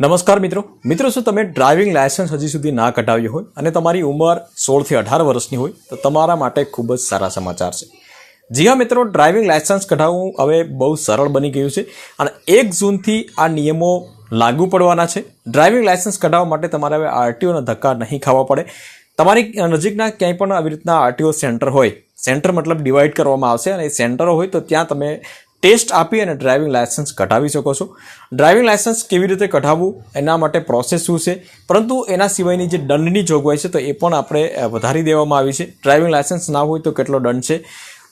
નમસ્કાર મિત્રો. મિત્રો, શું તમે ડ્રાઇવિંગ લાયસન્સ હજી સુધી ના કઢાવ્યું હોય અને તમારી ઉંમર સોળથી અઢાર વર્ષની હોય, તો તમારા માટે ખૂબ જ સારા સમાચાર છે. જી હા મિત્રો, ડ્રાઇવિંગ લાયસન્સ કઢાવવું હવે બહુ સરળ બની ગયું છે અને એક જૂનથી આ નિયમો લાગુ પડવાના છે. ડ્રાઇવિંગ લાયસન્સ કઢાવવા માટે તમારે હવે આરટીઓના ધક્કા નહીં ખાવા પડે. તમારી નજીકના ક્યાંય પણ આવી રીતના આરટીઓ સેન્ટર હોય, સેન્ટર મતલબ ડિવાઈડ કરવામાં આવશે અને સેન્ટરો હોય તો ત્યાં તમે ટેસ્ટ આપી અને ડ્રાઇવિંગ લાયસન્સ કઢાવી શકો છો. ડ્રાઇવિંગ લાયસન્સ કેવી રીતે કઢાવવું, એના માટે પ્રોસેસ શું છે, પરંતુ એના સિવાયની જે દંડની જોગવાઈ છે, તો એ પણ આપણે વધારી દેવામાં આવી છે. ડ્રાઇવિંગ લાયસન્સ ના હોય તો કેટલો દંડ છે?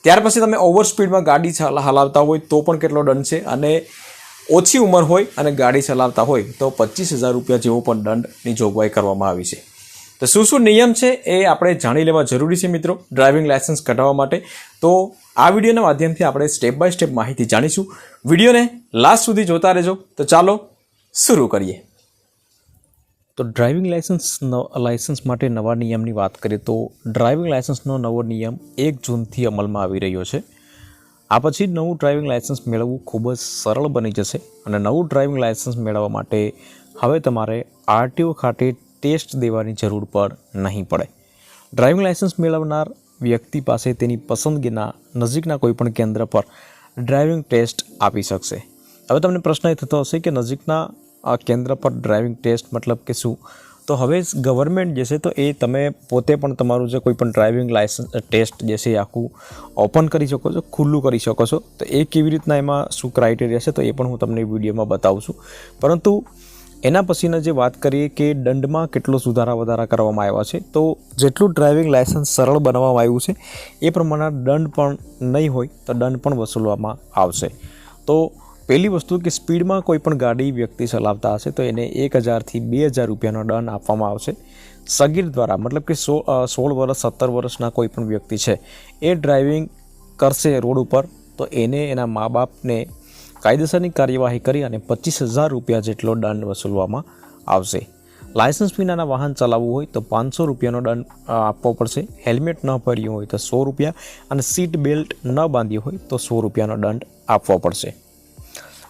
ત્યાર પછી તમે ઓવર સ્પીડમાં ગાડી હલાવતા હોય તો પણ કેટલો દંડ છે? અને ઓછી ઉંમર હોય અને ગાડી ચલાવતા હોય તો પચીસ હજાર રૂપિયા જેવો પણ દંડની જોગવાઈ કરવામાં આવી છે. તો શું શું નિયમ છે એ આપણે જાણી લેવા જરૂરી છે મિત્રો, ડ્રાઇવિંગ લાયસન્સ કઢાવવા માટે? તો આ વિડીયોના માધ્યમથી આપણે સ્ટેપ બાય સ્ટેપ માહિતી જાણીશું. વિડીયોને લાસ્ટ સુધી જોતા રહેજો. તો ચાલો શરૂ કરીએ. તો ડ્રાઇવિંગ લાયસન્સ લાયસન્સ માટે નવા નિયમની વાત કરીએ તો ડ્રાઇવિંગ લાયસન્સનો નવો નિયમ એક જૂનથી અમલમાં આવી રહ્યો છે. આ પછી નવું ડ્રાઇવિંગ લાયસન્સ મેળવવું ખૂબ જ સરળ બની જશે અને નવું ડ્રાઇવિંગ લાયસન્સ મેળવવા માટે હવે તમારે આરટીઓ ખાતે ટેસ્ટ દેવાની જરૂર પણ નહીં પડે. ડ્રાઇવિંગ લાયસન્સ મેળવનાર વ્યક્તિ પાસે તેની પસંદગીના નજીકના કોઈપણ કેન્દ્ર પર ડ્રાઇવિંગ ટેસ્ટ આપી શકશે. હવે તમને પ્રશ્ન એ થતો હશે કે નજીકના કેન્દ્ર પર ડ્રાઇવિંગ ટેસ્ટ મતલબ કે શું? તો હવે ગવર્મેન્ટ જે છે તો એ તમે પોતે પણ તમારું જે કોઈ પણ ડ્રાઇવિંગ લાયસન્સ ટેસ્ટ જે છે એ આખું ઓપન કરી શકો છો, ખુલ્લું કરી શકો છો. તો એ કેવી રીતના એમાં શું ક્રાઇટેરિયા છે તો એ પણ હું તમને વિડીયોમાં બતાવું છું. પરંતુ એના પછીના જે વાત કરીએ કે દંડમાં કેટલો સુધારા વધારા કરવામાં આવ્યા છે, તો જેટલું ડ્રાઇવિંગ લાયસન્સ સરળ બનાવવામાં આવ્યું છે, એ પ્રમાણે દંડ પણ નહીં હોય તો દંડ પણ વસૂલવામાં આવશે. તો પહેલી વસ્તુ કે સ્પીડમાં કોઈ પણ ગાડી વ્યક્તિ ચલાવતા હશે, તો એને એક હજારથી બે હજાર રૂપિયાનો દંડ આપવામાં આવશે. સગીર દ્વારા, મતલબ કે સો સોળ વર્ષ સત્તર વર્ષના કોઈ પણ વ્યક્તિ છે, એ ડ્રાઇવિંગ કરશે રોડ ઉપર, તો એને એના મા બાપને કાયદેસરની કાર્યવાહી કરી અને પચીસ હજાર રૂપિયા જેટલો દંડ વસૂલવામાં આવશે. લાયસન્સ વિનાના વાહન ચલાવવું હોય તો પાંચસો રૂપિયાનો દંડ આપવો પડશે. હેલ્મેટ ન પહેર્યું હોય તો સો રૂપિયા અને સીટ બેલ્ટ ન બાંધ્યું હોય તો સો રૂપિયાનો દંડ આપવો પડશે.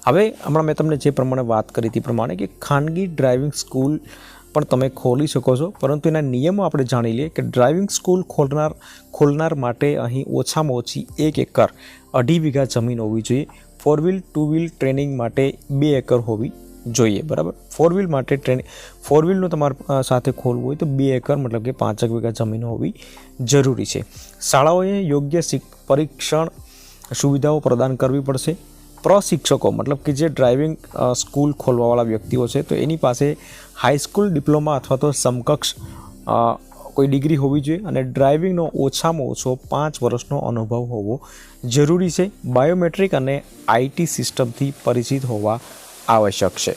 હવે હમણાં મેં તમને જે પ્રમાણે વાત કરી હતી પ્રમાણે કે ખાનગી ડ્રાઇવિંગ સ્કૂલ પણ તમે ખોલી શકો છો, પરંતુ એના નિયમો આપણે જાણી લઈએ કે ડ્રાઇવિંગ સ્કૂલ ખોલનાર ખોલનાર માટે અહીં ઓછામાં ઓછી એક એકર અઢી વીઘા જમીન હોવી જોઈએ. Four wheel two wheel training માટે બે એકર હોવી જોઈએ, બરાબર? ફોર વ્હીલ માટે ટ્રેનિંગ ફોર વ્હીલનું તમારે સાથે ખોલવું હોય તો બે એકર, મતલબ કે પાંચેક વીઘા જમીન હોવી જરૂરી છે. શાળાઓએ યોગ્ય પરીક્ષણ સુવિધાઓ પ્રદાન કરવી પડશે. પ્રશિક્ષકો, મતલબ કે જે ડ્રાઇવિંગ સ્કૂલ ખોલવાવાળા વ્યક્તિઓ છે, તો એની પાસે હાઈસ્કૂલ ડિપ્લોમા અથવા તો સમકક્ષ કોઈ ડિગ્રી હોવી જોઈએ અને ડ્રાઇવિંગનો ઓછામાં ઓછો પાંચ વર્ષનો અનુભવ હોવો જરૂરી છે. બાયોમેટ્રિક અને આઈટી સિસ્ટમથી પરિચિત હોવા આવશ્યક છે.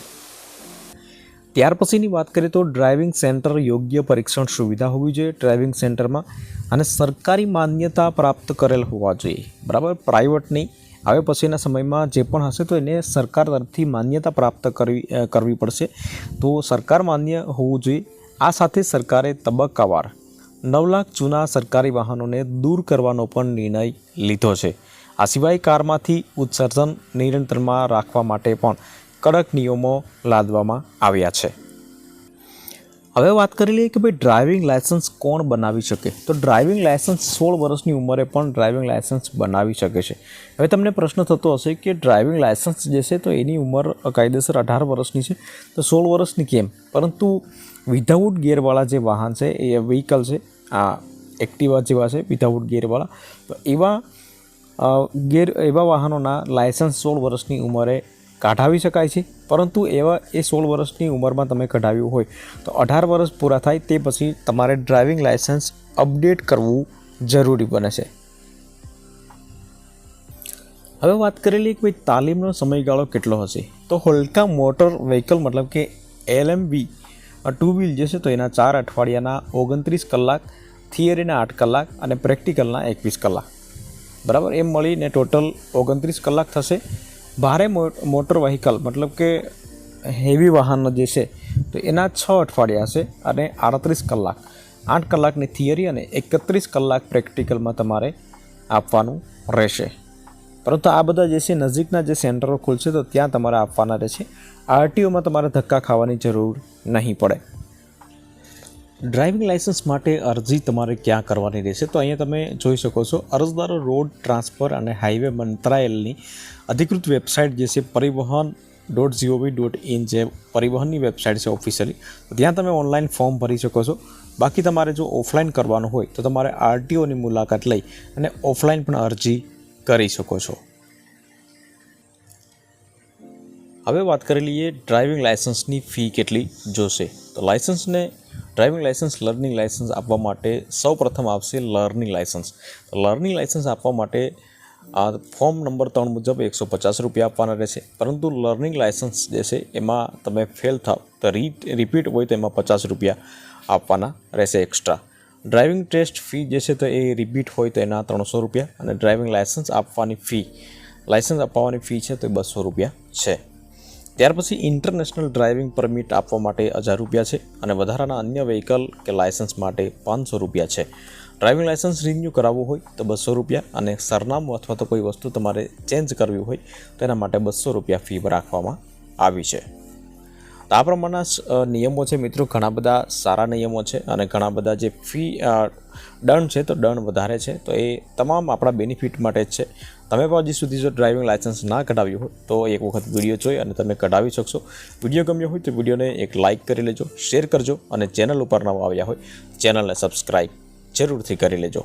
ત્યાર પછીની વાત કરીએ તો ડ્રાઇવિંગ સેન્ટર યોગ્ય પરીક્ષણ સુવિધા હોવી જોઈએ ડ્રાઇવિંગ સેન્ટરમાં અને સરકારી માન્યતા પ્રાપ્ત કરેલ હોવા જોઈએ. બરાબર? પ્રાઇવેટ નહીં. હવે પછીના સમયમાં જે પણ હશે તો એને સરકાર તરફથી માન્યતા પ્રાપ્ત કરવી કરવી પડશે. તો સરકાર માન્ય હોવું જોઈએ આ સાથે સરકારે તબક્કાવાર નવ લાખ જૂના સરકારી વાહનોને દૂર કરવાનો પણ નિર્ણય લીધો છે. આ સિવાય કારમાંથી ઉત્સર્જન નિયંત્રણમાં રાખવા માટે પણ કડક નિયમો લાદવામાં આવ્યા છે. હવે વાત કરી લઈએ કે ભાઈ ડ્રાઇવિંગ લાયસન્સ કોણ બનાવી શકે? તો ડ્રાઇવિંગ લાયસન્સ સોળ વર્ષની ઉંમરે પણ ડ્રાઇવિંગ લાયસન્સ બનાવી શકે છે. હવે તમને પ્રશ્ન થતો હશે કે ડ્રાઇવિંગ લાયસન્સ જે છે તો એની ઉંમર કાયદેસર અઢાર વર્ષની છે. તો સોળ વર્ષની કેમ? પરંતુ વિધાઉટ ગિયરવાળા જે વાહન છે, એ વ્હીકલ છે, આ એક્ટિવા જેવા છે વિધાઉટ ગિયરવાળા તો એવા ગેર એવા વાહનોના લાયસન્સ સોળ વર્ષની ઉંમરે કાઢાવી શકાય છે. પરંતુ એવા એ સોળ વર્ષની ઉંમરમાં તમે કઢાવ્યું હોય તો અઢાર વર્ષ પૂરા થાય તે પછી તમારે ડ્રાઇવિંગ લાયસન્સ અપડેટ કરવું જરૂરી બને છે. હવે વાત કરેલી કે ભાઈ તાલીમનો સમયગાળો કેટલો હશે? તો હલકા મોટર વ્હીકલ મતલબ કે એલએમવી ટુ વ્હીલ જે છે તો એના ચાર અઠવાડિયાના ઓગણત્રીસ કલાક, થિયરીના આઠ કલાક અને પ્રેક્ટિકલના એકવીસ કલાક. બરાબર? એમ મળીને ટોટલ ઓગણત્રીસ કલાક થશે. ભારે મોટર વ્હીકલ, મતલબ કે હેવી વાહનો જે છે, તો એના છ અઠવાડિયા છે અને આડત્રીસ કલાક. આઠ કલાકની થિયરી અને એકત્રીસ કલાક પ્રેક્ટિકલમાં તમારે આપવાનું રહેશે. પરંતુ આ બધા જે છે, નજીકના જે સેન્ટરો ખુલશે, તો ત્યાં તમારે આપવાના રહેશે. આરટીઓમાં તમારે ધક્કા ખાવાની જરૂર નહીં પડે. ડ્રાઇવિંગ લાઇસન્સ માટે અરજી તમારે ક્યાં કરવાની રહેશે? તો અહીંયા તમે જોઈ શકો છો, અરજદારો રોડ ટ્રાન્સફર અને હાઈવે મંત્રાલયની અધિકૃત વેબસાઇટ જે છે પરિવહન ડોટ જીઓવી ડોટ ઇન જે પરિવહનની વેબસાઇટ છે ઓફિશિયલી ત્યાં તમે ઓનલાઈન ફોર્મ ભરી શકો છો. બાકી તમારે જો ઓફલાઈન કરવાનું હોય, તો તમારે આરટીઓની મુલાકાત લઈ અને ઓફલાઈન પણ અરજી કરી શકો છો. હવે વાત કરી લઈએ ડ્રાઇવિંગ લાઇસન્સની ફી કેટલી જોશે. તો લાઇસન્સને ડ્રાઇવિંગ લાઇસન્સ લર્નિંગ લાઇસન્સ આપવા માટે સૌ પ્રથમ આવશે લર્નિંગ લાઇસન્સ લર્નિંગ લાઇસન્સ આપવા માટે, આ ફોર્મ નંબર ત્રણ મુજબ એકસો પચાસ રૂપિયા આપવાના રહેશે. પરંતુ લર્નિંગ લાઇસન્સ જે છે, એમાં તમે ફેલ થાવ, તો રી રિપીટ હોય તો એમાં પચાસ રૂપિયા આપવાના રહેશે એક્સ્ટ્રા ડ્રાઇવિંગ ટેસ્ટ ફી જે છે, તો એ રિપીટ હોય તો એના ત્રણસો રૂપિયા અને ડ્રાઇવિંગ લાઇસન્સ આપવાની ફી લાઇસન્સ અપાવવાની ફી છે, તો એ બસો રૂપિયા છે. ત્યાર પછી ઇન્ટરનેશનલ ડ્રાઇવિંગ પરમિટ આપવા માટે હજાર રૂપિયા છે અને વધારાના અન્ય વ્હીકલ કે લાયસન્સ માટે પાંચસો રૂપિયા છે. ડ્રાઇવિંગ લાયસન્સ રિન્યૂ કરાવવું હોય તો બસો રૂપિયા અને સરનામું અથવા તો કોઈ વસ્તુ તમારે ચેન્જ કરવી હોય તો એના માટે બસો રૂપિયા ફી રાખવામાં આવી છે. તો આ પ્રમાણના નિયમો છે મિત્રો. ઘણા બધા સારા નિયમો છે અને ઘણા બધા જે ફી દંડ છે તો દંડ વધારે છે. તો એ તમામ આપણા બેનિફિટ માટે જ છે. તમે પણ હજી સુધી જો ડ્રાઇવિંગ લાઇસન્સ ના કઢાવ્યું હોય, તો એક વખત વીડિયો જોઈ અને તમે કઢાવી શકશો. વીડિયો ગમ્યો હોય તો વિડીયોને એક લાઇક કરી લેજો શેર કરજો અને ચેનલ ઉપર નવા આવ્યા હોય ચેનલને સબસ્ક્રાઈબ જરૂરથી કરી લેજો.